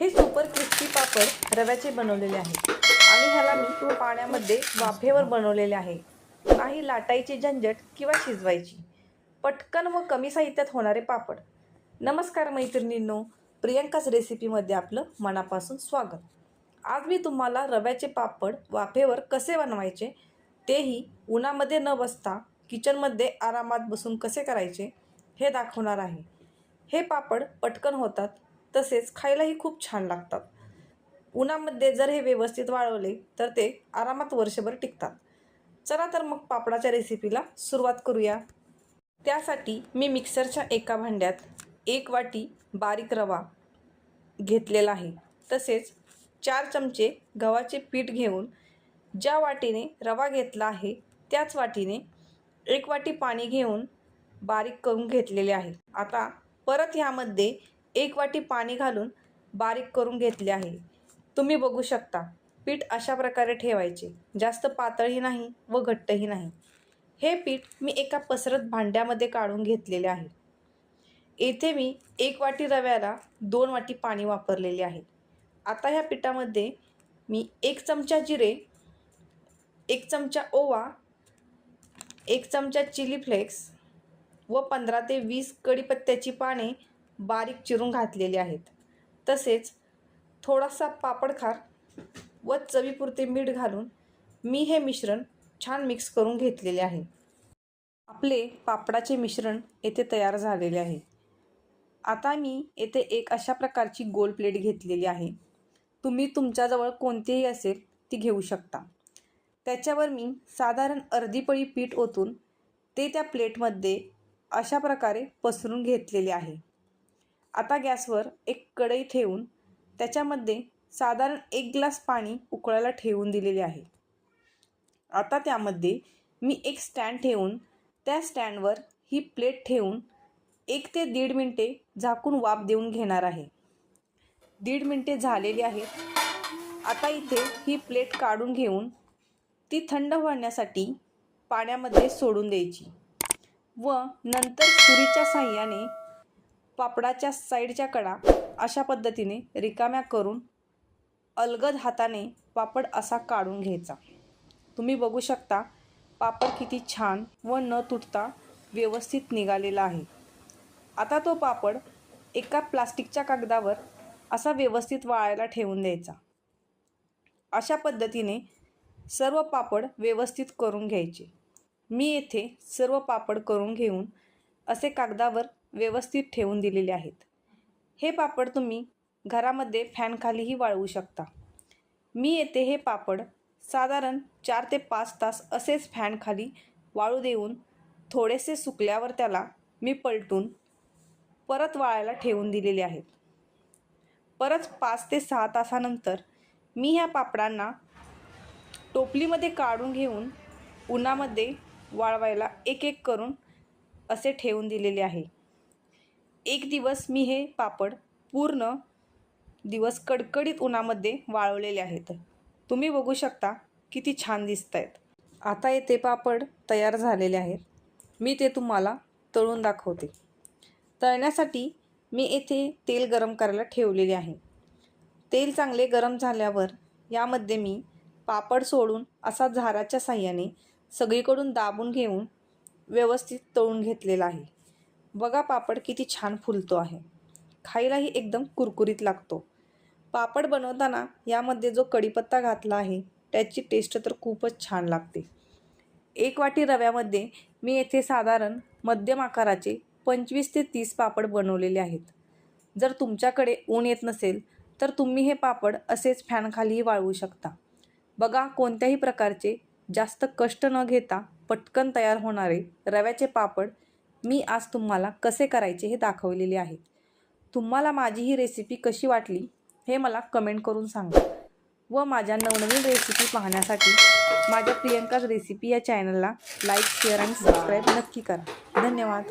हे super crispy पापड रव्याचे बनवलेले आहे. आणि ह्याला मी पाण्यामध्ये वाफेवर बनवलेले आहे. नाही लाटायची झंझट किंवा शिजवायची. पटकन व कमी साहित्यात होणारे पापड. नमस्कार मैत्रिणींनो. प्रियंकाच रेसिपीमध्ये आपलं मनापासून स्वागत. आज मी तुम्हाला रव्याचे पापड वाफेवर कसे बनवायचे तेही उन्हामध्ये न बसता किचनमध्ये आरामात बसून कसे करायचे हे दाखवणार आहे. हे पापड पटकन होतात. तसेच खायलाही खूप छान लागतात. उन्हामध्ये जर हे व्यवस्थित वाळवले तर ते आरामात वर्षभर टिकतात. चला तर मग पापडाच्या रेसिपीला सुरुवात करूया. त्यासाठी मी मिक्सरच्या एका भांड्यात एक वाटी बारीक रवा घेतलेला आहे. तसेच चार चमचे गव्हाचे पीठ घेऊन ज्या वाटीने रवा घेतला आहे त्याच वाटीने एक वाटी पाणी घेऊन बारीक करून घेतलेले आहे. आता परत ह्यामध्ये एक वाटी पाणी घालून बारीक करून घेतले आहे. तुम्ही बघू शकता पीठ अशा प्रकारे ठेवायचे. जास्त पातळही नाही व घट्टही नाही. हे पीठ मी एका पसरत भांड्यामध्ये काढून घेतलेले आहे. येथे मी एक वाटी रव्याला दोन वाटी पाणी वापरलेले आहे. आता ह्या पिठामध्ये मी एक चमचा जिरे एक चमचा ओवा एक चमचा चिली फ्लेक्स व पंधरा ते वीस कढीपत्त्याची पाने बारीक चिरून घातलेले आहेत. तसेच थोडासा पापडखार व चवीपुरते मीठ घालून मी हे मिश्रण छान मिक्स करून घेतलेले आहे. आपले पापडाचे मिश्रण येथे तयार झालेले आहे. आता मी येथे एक अशा प्रकारची गोल प्लेट घेतलेली आहे. तुम्ही तुमच्याजवळ कोणतीही असेल ती घेऊ शकता. त्याच्यावर मी साधारण अर्धी पळी पीठ ओतून ते त्या प्लेटमध्ये अशा प्रकारे पसरून घेतलेले आहे. आता गॅसवर एक कढई ठेवून त्याच्यामध्ये साधारण एक ग्लास पाणी उकळायला ठेवून दिलेले आहे. आता त्यामध्ये मी एक स्टँड ठेवून त्या स्टँडवर ही प्लेट ठेवून एक ते दीड मिनटे झाकून वाफ देऊन घेणार आहे. दीड मिनटे झालेली आहेत. आता इथे ही प्लेट काढून घेऊन ती थंड होण्यासाठी पाण्यामध्ये सोडून द्यायची व नंतर सुरीच्या साह्याने पापडाच्या साईडच्या कडा अशा पद्धतीने रिकाम्या करून अलगद हाताने पापड असा काढून घ्यायचा. तुम्ही बघू शकता पापड किती छान व न तुटता व्यवस्थित निघालेला आहे. आता तो पापड एका प्लास्टिकच्या कागदावर असा व्यवस्थित वाळायला ठेवून द्यायचा. अशा पद्धतीने सर्व पापड व्यवस्थित करून घ्यायचे. मी येथे सर्व पापड करून घेऊन असे कागदावर व्यवस्थित ठेवून दिलेले आहेत. हे पापड तुम्ही घरामध्ये फॅनखालीही वाळवू शकता. मी येथे हे पापड साधारण चार ते पाच तास असेच फॅनखाली वाळू देऊन थोडेसे सुकल्यावर त्याला मी पलटून परत वाळायला ठेवून दिलेले आहेत. परत पाच ते सहा तासानंतर मी ह्या पापडांना टोपलीमध्ये काढून घेऊन उन्हामध्ये वाळवायला एक एक करून असे ठेवून दिलेले आहे. एक दिवस मी हे पापड पूर्ण दिवस कडकडीत उन्हामध्ये वाळवलेले आहेत. तुम्ही बघू शकता किती छान दिसत आहेत आता येथे पापड तयार झालेले आहेत. मी ते तुम्हाला तळून दाखवते. तळण्यासाठी मी येथे तेल गरम करायला ठेवलेले आहे. तेल चांगले गरम झाल्यावर यामध्ये मी पापड सोडून असा झाराच्या साह्याने सगळीकडून दाबून घेऊन व्यवस्थित तळून घेतलेला आहे. बघा पापड किती छान फुलतो आहे. खायलाही एकदम कुरकुरीत लागतो. पापड बनवताना यामध्ये जो कढीपत्ता घातला आहे त्याची टेस्ट तर खूपच छान लागते. एक वाटी रव्यामध्ये मी येथे साधारण मध्यम आकाराचे पंचवीस ते तीस पापड बनवलेले आहेत. जर तुमच्याकडे ऊन येत नसेल तर तुम्ही हे पापड असेच फॅनखालीही वाळवू शकता. बघा कोणत्याही प्रकारचे जास्त कष्ट न घेता पटकन तयार होणारे रव्याचे पापड मी आज तुम्हाला कसे करायचे हे दाखवलेले आहेत. तुम्हाला माझी ही रेसिपी कशी वाटली हे मला कमेंट करून सांगा व माझ्या नवनवीन रेसिपी पाहण्यासाठी माझ्या प्रियंकाज रेसिपी या चॅनलला लाईक शेअर आणि सबस्क्राईब नक्की करा. धन्यवाद.